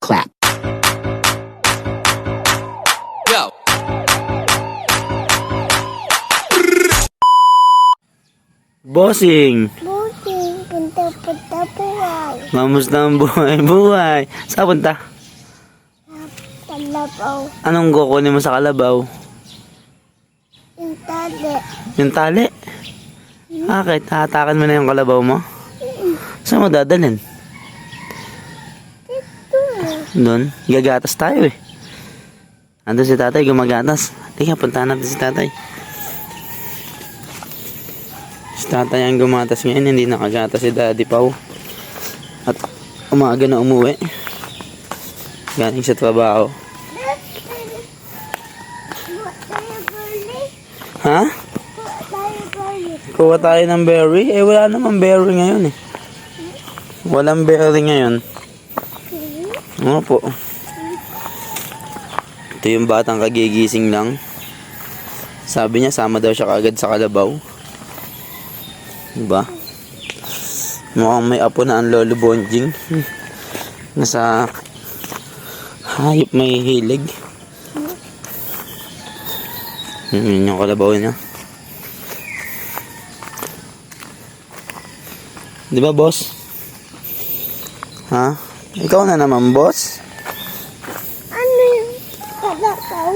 Clap. Yo. Bossing. Mamusta ang buhay buhay? Saan punta? Talabaw, Anong kukunin mo sa kalabaw? yung tali. Yung tali? Bakit? Hatakan mo na yung kalabaw mo? Saan mo dadalhin? Ito. Doon? Gagatas tayo eh. Andun si tatay gumagatas. Tika, puntahan natin si tatay. Si tatay ang gumatas ngayon, hindi nakagatas si daddy Pau. At umaga na umuwi. Galing sa trabaho. Ha? Kuha tayo ng berry? Eh, wala namang berry ngayon eh. Walang berry ngayon. Ano po? Ito yung batang kagigising lang. Sabi niya, sama daw siya kagad sa kalabaw. Diba? Mukhang may apo na ang lolo bonjing. Nasa hayop may hilig. Yun yung kalabaw niya. Di ba, boss? Ha? Ikaw na naman, boss? Ano yung kalabaw?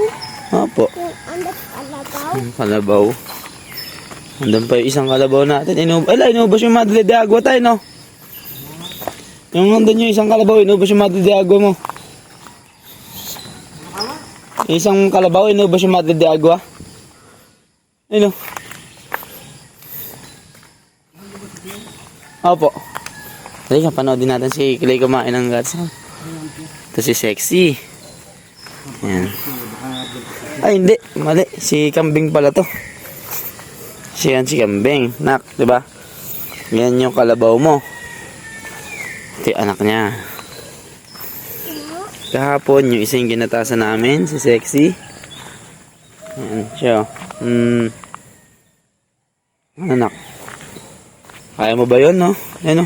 Opo. Yung anak kalabaw? Kalabaw. Andun pa yung isang kalabaw natin. Inub Ala, inubos yung madre de agua tayo, no? Yung nandun yung isang kalabaw, inubos yung madre de agua mo. Yung isang kalabaw, inubos yung madre de agua. Ano? Opo. Halika, panoodin natin si Clay kumain ng guts. Ito si Sexy. Yan. Ay, hindi. Mali. Si Kambing pala to. Si yan si Kambing. Nak, di ba? Yan yung kalabaw mo. Ito anak niya. Kahapon, yung isa yung ginatasan namin, si Sexy. Yan siya. Hmm. Anak. Kaya mo ba yun, no? Ano?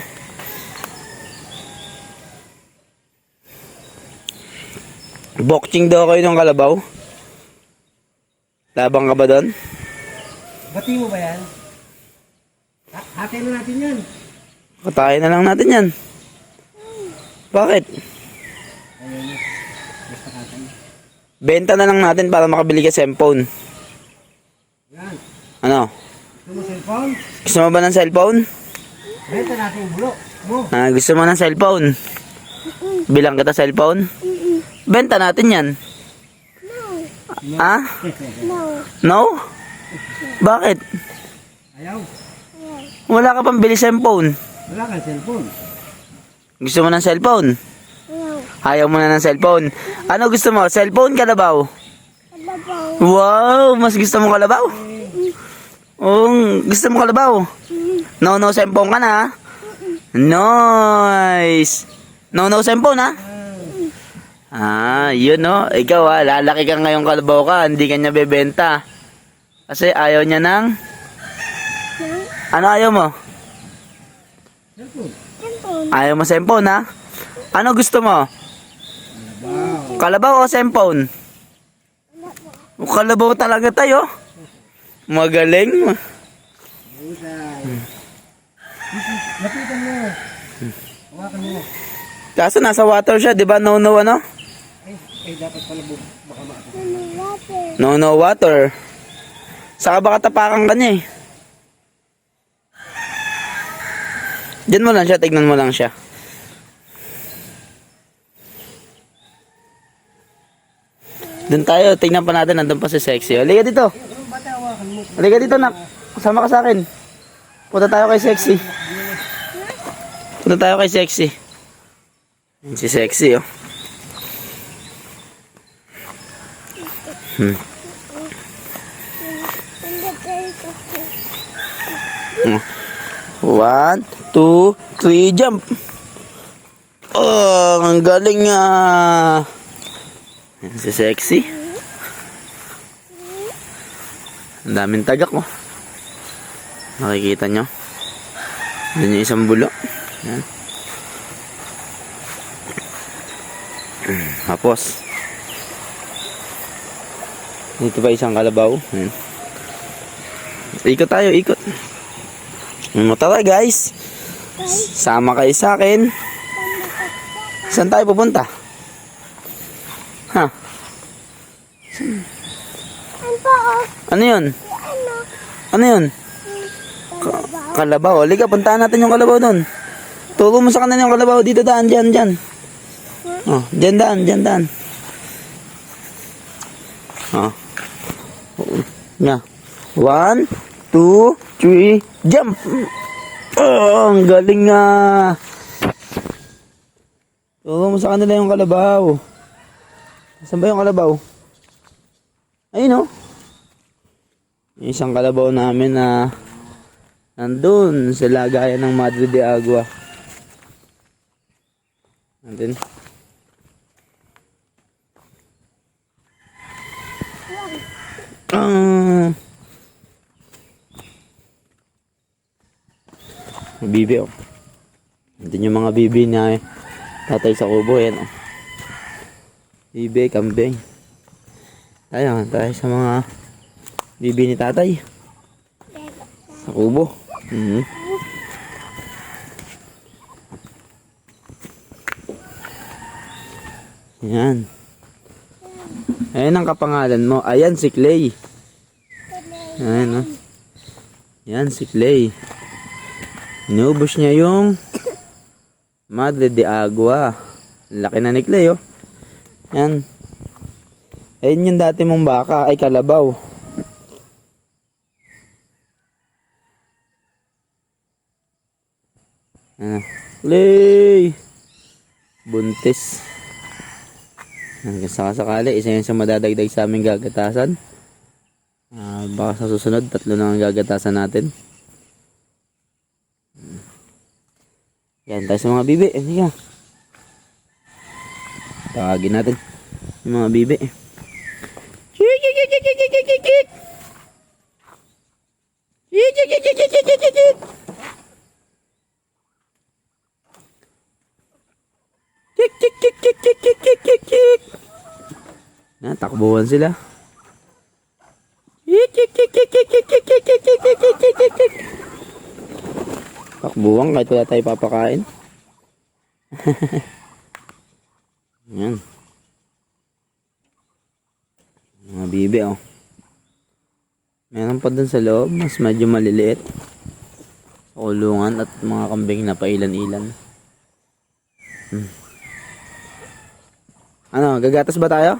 Boxing daw kayo ng kalabaw? Labang ka ba doon? Bati mo ba yan? Ha- Hatiin na natin yan. Katayin na lang natin yan. Bakit? Benta na lang natin para makabili ka cellphone. Yan. Ano? Gusto mo cellphone? Gusto mo ba ng cellphone? Benta natin yung bulo. Mo. Ah, gusto mo ng cellphone? Bilang kita cellphone? Benta natin yan. Ah? No. No? Bakit? Ayaw. Wala ka pang bili cellphone. Wala kang cellphone. Gusto mo ng cellphone? No. Ayaw mo na ng cellphone. Ano gusto mo? Cellphone, kalabaw? Kalabaw. Wow! Mas gusto mo kalabaw? Oo, gusto mo kalabaw? No, no, cellphone ka na? Nice! No, no, cellphone ha? Ah, yun no. Ikaw ha, lalaki ka ngayong kalabaw ka, hindi ka niya bebenta. Kasi ayaw niya ng... Ano ayaw mo? Cellphone. Ayaw mo cellphone ha? Ano gusto mo? Kalabaw o cellphone? Kalabaw talaga tayo. Magaling. Lapitan mo. Hawakan mo. Kaso nasa water siya, di ba? No, no, ano? Eh, eh dapat pala baka ma water? No, no water. Saka baka tapakan ka niya eh. Diyan mo lang siya, tignan mo lang siya. Doon tayo, tignan pa natin, nandun pa si Sexy. Halika dito. Halika dito, nak. Kasama ka sa akin. Punta tayo kay Sexy. Punta tayo kay Sexy. Si Sexy, oh. Hindi tayo kasi. One, two, three, jump. Oh, ang galing nga. Yan si sexy. Ang daming tagak oh. Nakikita nyo. Yan yung isang bulo. Yan. Tapos. Dito pa isang kalabaw. Yan. Ikot tayo, ikot. Ano tara guys? Sama kayo sa akin. Saan tayo pupunta? Ha? Ano yun? Ano? Yun? Kalabaw. Kalabaw. Halika, puntahan natin yung kalabaw doon. Turo mo sa kanila yung kalabaw. Dito daan, dyan, dyan. Oh, dyan daan, dyan daan. Oh. Nga. One, two, three, jump! Oh, ang galing nga. Turo mo sa kanila yung kalabaw. Saan ba yung kalabaw? Ayun oh. Yung Isang kalabaw namin na nandun sa lagayan ng Madre de Agua. Nandun. Ah. Bibi oh. Nandun yung mga bibi na tatay sa kubo yan oh. Bibi, kambing. Tayo, tayo sa mga bibi ni tatay. Sa kubo. Mhm. Yan. Ayan ang kapangalan mo. Ayan si Clay. Ayan oh. Yan si Clay. Inubos niya yung Madre de Agua. Laki na ni Clay oh. Yan. Ayun yung dati mong baka ay kalabaw. Ah, Clay! Buntis. Hanggang sa sakali, isa yun sa madadagdag sa aming gagatasan. Ah, baka sa susunod, tatlo na ang gagatasan natin. Yan tayo sa mga bibi. Ano yan? Tawagin natin yung mga bibi. Chik, chik, Takbuhan kahit wala tayo papakain. Yan. Mga bibi, oh. Meron pa dun sa loob, mas medyo maliliit. Sa kulungan at mga kambing na pailan-ilan. Hmm. Ano, gagatas ba tayo?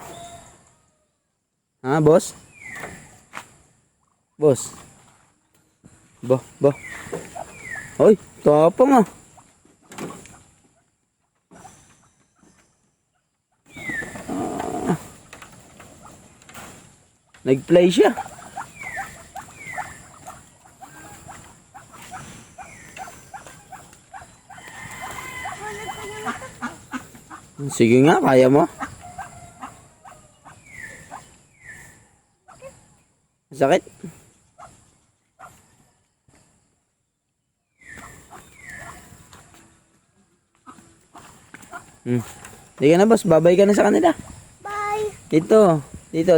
Ha, boss? Boss? Bo, bo. Hoy, tapang ah. Nag-play siya. Sige nga, kaya mo. Sakit. Hmm. Sige na boss, babay ka na sa kanila. Bye. Dito, dito.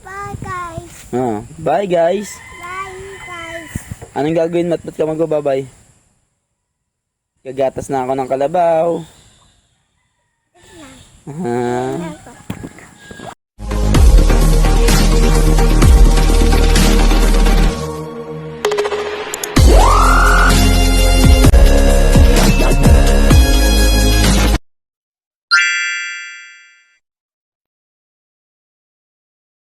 Bye, guys. Oh, bye guys. Bye, guys. Anong gagawin mo at ba't ka magbabay? Gagatas na ako ng kalabaw. Ah,